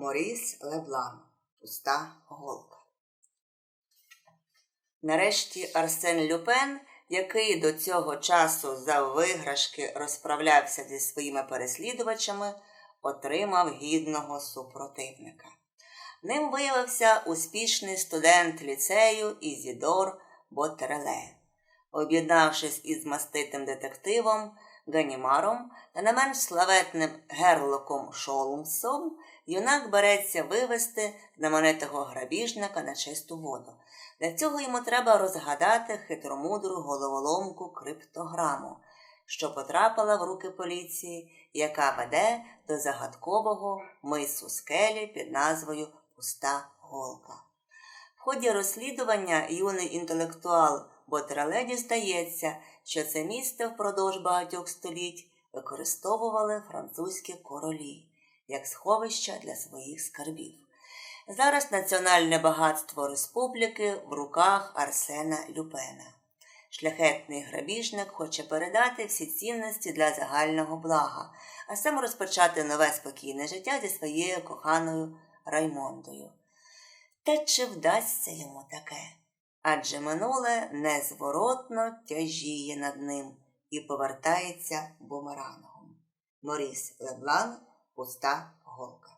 Моріс Леблан. Пуста голка. Нарешті Арсен Люпен, який до цього часу за виграшки розправлявся зі своїми переслідувачами, отримав гідного супротивника. Ним виявився успішний студент ліцею Ізідор Ботереле. Об'єднавшись із маститим детективом Ганімаром та не менш славетним Герлоком Шолумсом, юнак береться вивести знаменитого грабіжника на чисту воду. Для цього йому треба розгадати хитромудру головоломку криптограму, що потрапила в руки поліції, яка веде до загадкового мису скелі під назвою Пуста голка. В ході розслідування юний інтелектуал Ботреле дізнається, що це місце впродовж багатьох століть використовували французькі королі як сховища для своїх скарбів. Зараз національне багатство республіки в руках Арсена Люпена. Шляхетний грабіжник хоче передати всі цінності для загального блага, а сам розпочати нове спокійне життя зі своєю коханою Раймондою. Та чи вдасться йому таке? Адже минуле незворотно тяжіє над ним і повертається бумерангом. Моріс Леблан Пуста голка.